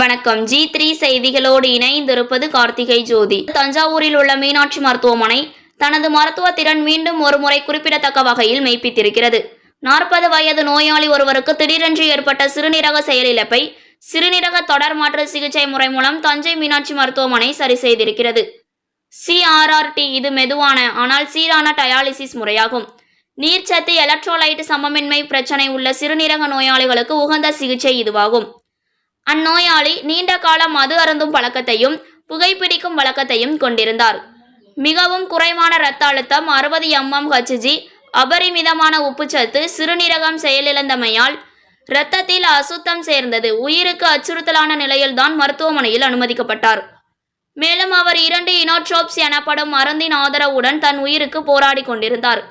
வணக்கம். G three செய்திகளோடு இணைந்திருப்பது கார்த்திகை ஜோதி. தஞ்சாவூரில் உள்ள மீனாட்சி மருத்துவமனை தனது மருத்துவ திறன் மீண்டும் ஒருமுறை குறிப்பிடத்தக்க வகையில் மெய்ப்பித்திருக்கிறது. நாற்பது வயது நோயாளி ஒருவருக்கு திடீரென்று ஏற்பட்ட சிறுநீரக செயலிழப்பை சிறுநீரக தொடர் மாற்று சிகிச்சை முறை மூலம் தஞ்சை மீனாட்சி மருத்துவமனை சரி செய்திருக்கிறது. சிஆர்ஆர்டி இது மெதுவான ஆனால் சீரான டயாலிசிஸ் முறையாகும். நீர்ச்சத்து எலக்ட்ரோலைட் சமமின்மை பிரச்சனை உள்ள சிறுநீரக நோயாளிகளுக்கு உகந்த சிகிச்சை இதுவாகும். அந்நோயாளி நீண்ட கால மது அருந்தும் பழக்கத்தையும் புகைப்பிடிக்கும் வழக்கத்தையும் கொண்டிருந்தார். மிகவும் குறைவான இரத்த அழுத்தம் அறுபது எம்எம் ஹச்ஜி அபரிமிதமான உப்புச்சத்து சிறுநீரகம் செயலிழந்தமையால் இரத்தத்தில் அசுத்தம் சேர்ந்தது. உயிருக்கு அச்சுறுத்தலான நிலையில்தான் மருத்துவமனையில் அனுமதிக்கப்பட்டார். மேலும் அவர் இரண்டு இனோட்ரோப்ஸ் எனப்படும் மருந்தின் ஆதரவுடன் தன் உயிருக்கு போராடி கொண்டிருந்தார்.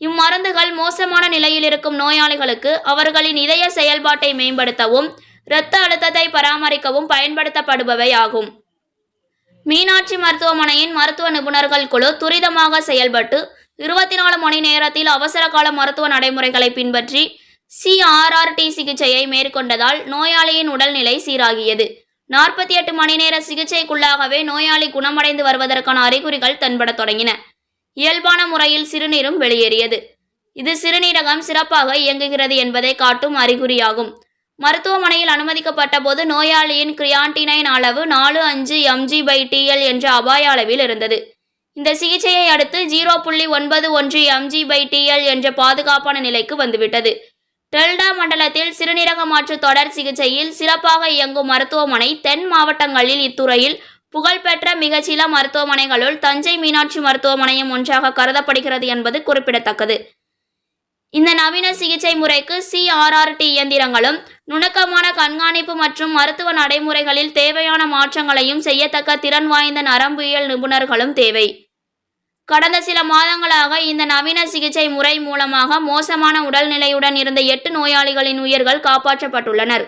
இம்மருந்துகள் மோசமான நிலையில் இருக்கும் நோயாளிகளுக்கு அவர்களின் இதய செயல்பாட்டை மேம்படுத்தவும் இரத்த அழுத்தத்தை பராமரிக்கவும் பயன்படுத்தப்படுபவை ஆகும். மீனாட்சி மருத்துவமனையின் மருத்துவ நிபுணர்கள் குழு துரிதமாக செயல்பட்டு இருபத்தி நாலு மணி நேரத்தில் அவசர கால மருத்துவ நடைமுறைகளை பின்பற்றி சிஆர்ஆர்டி சிகிச்சையை மேற்கொண்டதால் நோயாளியின் உடல்நிலை சீராகியது. நாற்பத்தி எட்டு மணி நேர சிகிச்சைக்குள்ளாகவே நோயாளி குணமடைந்து வருவதற்கான அறிகுறிகள் தென்படத் தொடங்கின. இயல்பான முறையில் சிறுநீரும் வெளியேறியது. இது சிறுநீரகம் சிறப்பாக இயங்குகிறது என்பதை காட்டும் அறிகுறியாகும். மருத்துவமனையில் அனுமதிக்கப்பட்ட போது நோயாளியின் கிரியாண்டினைன் அளவு நாலு அஞ்சு எம்ஜி பை டிஎல் என்ற அபாய அளவில் இருந்தது. இந்த சிகிச்சையை அடுத்து ஜீரோ புள்ளி ஒன்பது ஒன்று எம்ஜி பை டிஎல் என்ற பாதுகாப்பான நிலைக்கு வந்துவிட்டது. டெல்டா மண்டலத்தில் சிறுநீரக மாற்று தொடர் சிகிச்சையில் சிறப்பாக இயங்கும் மருத்துவமனை தென் மாவட்டங்களில் இத்துறையில் புகழ்பெற்ற மிகச்சில மருத்துவமனைகளுள் தஞ்சை மீனாட்சி மருத்துவமனையும் ஒன்றாக கருதப்படுகிறது என்பது குறிப்பிடத்தக்கது. இந்த நவீன சிகிச்சை முறைக்கு சிஆர்ஆர்டி இயந்திரங்களும் நுணுக்கமான கண்காணிப்பு மற்றும் மருத்துவ நடைமுறைகளில் தேவையான மாற்றங்களையும் செய்யத்தக்க திறன் வாய்ந்த நரம்பியல் நிபுணர்களும் தேவை. கடந்த சில மாதங்களாக இந்த நவீன சிகிச்சை முறை மூலமாக மோசமான உடல்நிலையுடன் இருந்த எட்டு நோயாளிகளின் உயிர்கள் காப்பாற்றப்பட்டுள்ளனர்.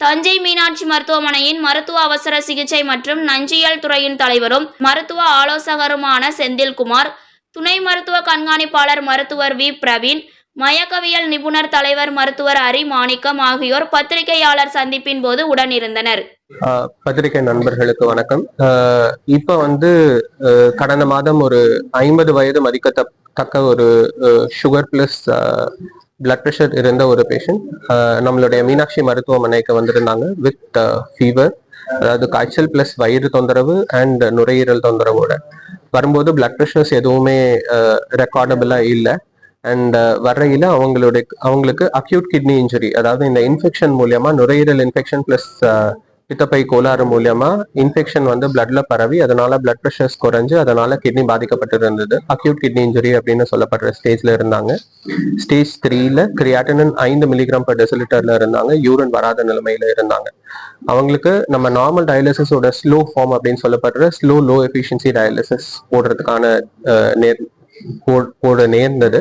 தஞ்சை மீனாட்சி மருத்துவமனையின் மருத்துவ அவசர சிகிச்சை மற்றும் நஞ்சியல் துறையின் தலைவரும் மருத்துவ ஆலோசகருமான செந்தில்குமார் துணை மருத்துவ கண்காணிப்பாளர் மருத்துவர் வி. பிரவீன் மயக்கவியல் நிபுணர் தலைவர் மருத்துவர் அரி மாணிக்கம் ஆகியோர் பத்திரிகையாளர் சந்திப்பின் போது உடனிருந்தனர். ஆஹ் பத்திரிகை நண்பர்களுக்கு வணக்கம். ஆஹ் இப்ப வந்து ஆஹ் கடந்த மாதம் ஒரு ஐம்பது வயது மதிக்கத்தக்க ஒரு சுகர் பிளஸ் பிளட் ப்ரெஷர் இருந்த ஒரு பேஷண்ட் நம்மளுடைய மீனாட்சி மருத்துவமனைக்கு வந்திருந்தாங்க வித் ஃபீவர் அதாவது காய்ச்சல் பிளஸ் வயிறு தொந்தரவு அண்ட் நுரையீரல் தொந்தரவோட. வரும்போது பிளட் ப்ரெஷர்ஸ் எதுவுமே ரெக்கார்டபிளா இல்லை. அண்ட் uh, வர்றையில அவங்களுடைய அவங்களுக்கு அக்யூட் கிட்னி இன்ஜுரி அதாவது இந்த இன்ஃபெக்ஷன் மூலியமா நுரையீரல் இன்ஃபெக்ஷன் பிளஸ் uh, பித்தப்பை கோளாறு மூலியமா இன்ஃபெக்ஷன் வந்து பிளட்ல பரவி அதனால பிளட் ப்ரெஷர்ஸ் குறைஞ்சு அதனால கிட்னி பாதிக்கப்பட்டு இருந்தது அக்யூட் கிட்னி இன்ஜுரி அப்படின்னு சொல்லப்படுற ஸ்டேஜ்ல இருந்தாங்க. ஸ்டேஜ் த்ரீல கிரியாட்டினன் ஐந்து மில்லிகிராம் பர் டெசிலிட்டர்ல இருந்தாங்க. யூரின் வராத நிலைமையில இருந்தாங்க. அவங்களுக்கு நம்ம நார்மல் டயாலிசிஸோட ஸ்லோ ஃபார்ம் அப்படின்னு சொல்லப்படுற ஸ்லோ லோ எஃபிஷியன்சி டயாலிசிஸ் போடுறதுக்கான uh, நேர் போட நேர்ந்தது.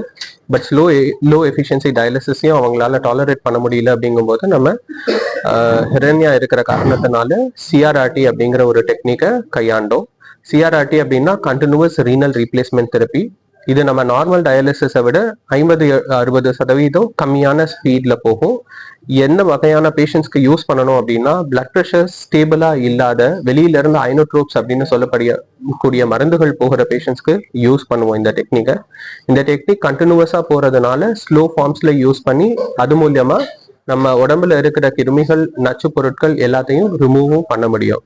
பட் ஸ்லோ லோ எஃபிஷியன்சி டயாலிசிஸையும் அவங்களால டாலரேட் பண்ண முடியல அப்படிங்கும்போது நம்ம ஹிரண்யா இருக்கிற காரணத்தினால சிஆர்ஆர்டி அப்படிங்கிற ஒரு டெக்னிக்கை கையாண்டோம். சிஆர்ஆர்டி அப்படின்னா கண்டினியூஸ் ரீனல் ரீப்ளேஸ்மெண்ட் தெரப்பி இது நம்ம நார்மல் டயாலிசிஸை விட ஐம்பது அறுபது சதவீதம் கம்மியான ஸ்பீடில் போகும். என்ன வகையான பேஷண்ட்ஸ்க்கு யூஸ் பண்ணணும் அப்படின்னா பிளட் ப்ரெஷர் ஸ்டேபிளாக இல்லாத வெளியில இருந்து ஐனோட்ரோப்ஸ் அப்படின்னு சொல்லப்படிய கூடிய மருந்துகள் போகிற பேஷண்ட்ஸ்க்கு யூஸ் பண்ணுவோம் இந்த டெக்னிக்கை இந்த டெக்னிக் கண்டினியூவஸாக போகிறதுனால ஸ்லோ ஃபார்ம்ஸ்ல யூஸ் பண்ணி அது மூலியமா நம்ம உடம்புல இருக்கிற கிருமிகள் நச்சு பொருட்கள் எல்லாத்தையும் ரிமூவும் பண்ண முடியும்.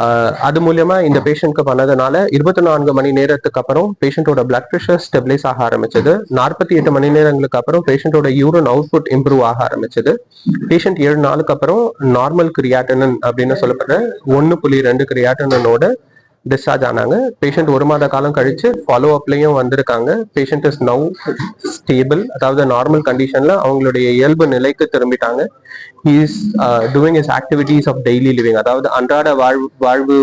ஆஹ் அது மூலியமா இந்த பேஷண்ட்க்கு பண்ணதுனால இருபத்தி நான்கு மணி நேரத்துக்கு அப்புறம் பேஷண்டோட பிளட் ப்ரெஷர் ஸ்டெபிளைஸ் ஆக ஆரம்பிச்சது. நாற்பத்தி எட்டு மணி நேரங்களுக்கு அப்புறம் பேஷண்டோட யூரின் அவுட்புட் இம்ப்ரூவ் ஆக ஆரம்பிச்சது. பேஷண்ட் ஏழு நாளுக்கு அப்புறம் நார்மல் கிரியாட்டனன் அப்படின்னு சொல்லப்படுற ஒன்னு புள்ளி ரெண்டு கிரியாட்டனனோட டிஸ்சார்ஜ் ஆனாங்க. பேஷண்ட் ஒரு மாத காலம் கழிச்சு ஃபாலோ அப்லயும் வந்திருக்காங்க. பேஷண்ட் இஸ் நவ் ஸ்டேபிள் அதாவது நார்மல் கண்டிஷன்ல அவங்களுடைய இயல்பு நிலைக்கு திரும்பிட்டாங்க. Is doing is activities of daily living அதாவது அன்றாட வாழ்வு வாழ்வு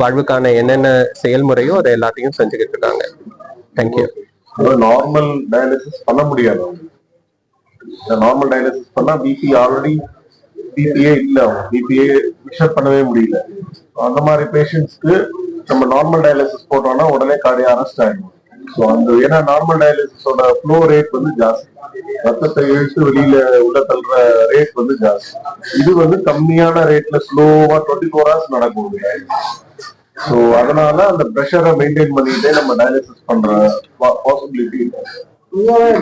வாழ்வுக்கான என்னென்ன செயல்முறையோ அதை எல்லாத்தையும் செஞ்சுக்கிட்டு இருக்காங்க. தேங்க்யூ நார்மல் டயாலிசிஸ் பண்ண முடியாது நார்மல் டயாலிசிஸ் பண்ணா பிபி ஆல்ரெடி பிபிஏ இல்ல பிபிஏ மிஷர் பண்ணவே முடியல. அந்த மாதிரி பேஷண்ட்ஸ்க்கு நம்ம நார்மல் டயாலிசிஸ் போட்டோம்னா உடனே கார்டியா அரெஸ்ட் ஆயிடும். ஸோ அந்த ஏன்னா நார்மல் டயாலிசிஸோட ஃப்ளோ ரேட் வந்து ஜாஸ்தி. ரத்தத்தை இழுத்து வெளியில உள்ள தள்ளுற ரேட் வந்து ஜாஸ்தி. இது வந்து கம்மியான ரேட்ல ஸ்லோவா டுவெண்ட்டி ஃபோர் ஹவர்ஸ் நடக்கும் ஸோ அதனால அந்த ப்ரெஷரை மெயின்டைன் பண்ணிட்டே நம்ம டயாலிசிஸ் பண்ற பாசிபிலிட்டி இல்லை.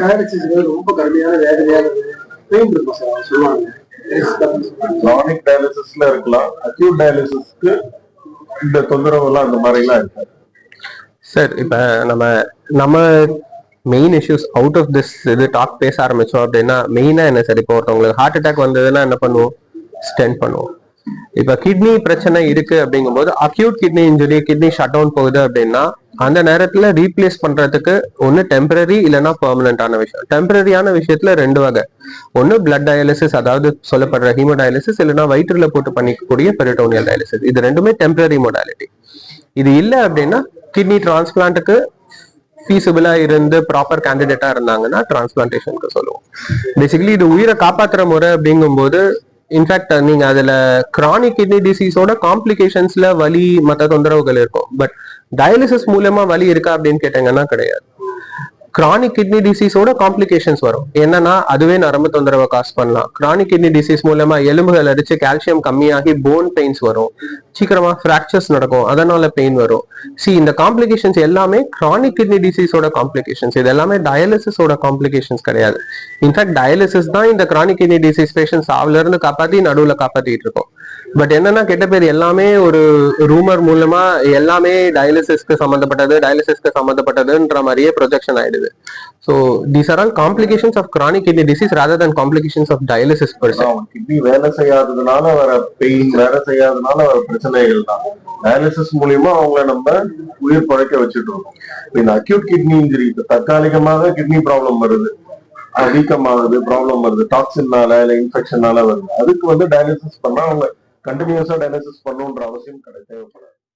டயாலிசிஸ் ரொம்ப கடுமையான வேதனையானது பெயின் இருக்கும் சார் சொல்லுவாங்க. கிரானிக் டயாலிசிஸ்ல இருக்கலாம். அக்யூட் டயாலிசிஸ்க்கு இந்த தொந்தரவு எல்லாம் அந்த மாதிரி எல்லாம் இருக்காது சார் இப்ப நம்ம நம்ம main issues out of this இது டாக் பேச ஆரம்பிச்சோம் அப்படின்னா மெயினா என்ன சார் இப்போ ஒருத்தவங்களுக்கு ஹார்ட் அட்டாக் வந்ததுன்னா என்ன பண்ணுவோம்? ஸ்டென்ட் பண்ணுவோம். இப்ப கிட்னி பிரச்சனை இருக்கு அப்படிங்கும்போது acute kidney injury kidney shut down போகுது அப்படின்னா அந்த நேரத்துல ரீப்ளேஸ் பண்றதுக்கு ஒன்னு டெம்பரரி இல்லைன்னா பெர்மனண்டான விஷயம். டெம்பரரியான விஷயத்துல ரெண்டு வகை. ஒன்னு பிளட் டயாலிசிஸ் அதாவது சொல்லப்படுற ஹீமோடயாலிசிஸ் இல்லைன்னா வயிற்றுல போட்டு பண்ணிக்கக்கூடிய பெரிட்டோனியல் டயாலிசிஸ் இது ரெண்டுமே டெம்பரரி மொடாலிட்டி இது இல்லை அப்படின்னா கிட்னி டிரான்ஸ்பிளான்ட்டுக்கு ஃபீஸபிளா இருந்து ப்ராப்பர் கேண்டிடேட்டா இருந்தாங்கன்னா டிரான்ஸ்பிளான்டேஷனுக்கு சொல்லுவோம். பேசிக்கலி இது உயிரை காப்பாத்துற முறை அப்படிங்கும்போது இன்ஃபேக்ட் நீங்க அதுல கிரானிக் கிட்னி டிசீஸோட காம்ப்ளிகேஷன்ஸ்ல வலி மத்த தொந்தரவுகள் இருக்கும். பட் டயாலிசிஸ் மூலமா வலி இருக்கா அப்படின்னு கேட்டீங்கன்னா கிடையாது. கிரானிக் கிட்னி டிசீஸோட காம்ப்ளிகேஷன்ஸ் வரும். என்னன்னா அதுவே நரம்பு தொந்தரவை காஸ் பண்ணலாம். கிரானிக் கிட்னி டிசீஸ் மூலமா எலும்புகள் அடிச்சு கால்சியம் கம்மியாகி போன் பெயின்ஸ் வரும். சீக்கிரமா ஃப்ராக்சர்ஸ் நடக்கும். அதனால பெயின் வரும். சி இந்த காம்ப்ளிகேஷன்ஸ் எல்லாமே கிரானிக் கிட்னி டிசீஸோட காம்ப்ளிகேஷன்ஸ் இது எல்லாமே டயாலிசிஸோட காம்ப்ளிகேஷன்ஸ் கிடையாது. இன்ஃபேக்ட் டயாலிசிஸ் தான் இந்த கிரானிக் கிட்னி டிசீஸ் பேஷன்ஸ் ஆவில இருந்து காப்பாத்தி நடுவுல காப்பாத்திட்டு இருக்கோம். பட் என்னன்னா கெட்ட பேர் எல்லாமே ஒரு ரூமர் மூலமா எல்லாமே டயாலிசிஸ்க்கு சம்பந்தப்பட்டது டயாலிசிஸ்க்கு சம்பந்தப்பட்டதுன்ற மாதிரியே ப்ரொஜெக்ஷன் ஆயிடுது. So these are all complications of chronic kidney disease rather than complications of dialysis person kidney வேலை செய்யாததுனால வர பெயின் வேலை செய்யாததுனால வர பிரச்சனைகள் தான். டயாலிசிஸ் மூலியமா அவங்கள நம்ம உயிர் பழைக்க வச்சுட்டு இருக்கோம். இந்த அக்யூட் கிட்னி இன்ஜுரி தற்காலிகமாக கிட்னி ப்ராப்ளம் வருது. வீக்கமாகுது ப்ராப்ளம் வருது. டாக்ஸின்னால இல்ல இன்ஃபெக்ஷனால வருது. அதுக்கு வந்து டயாலிசிஸ் பண்ணா அவங்க கண்டினியூஸா டயாலிசிஸ் பண்ணணுன்ற அவசியம் கிடையாது தேவைப்படாது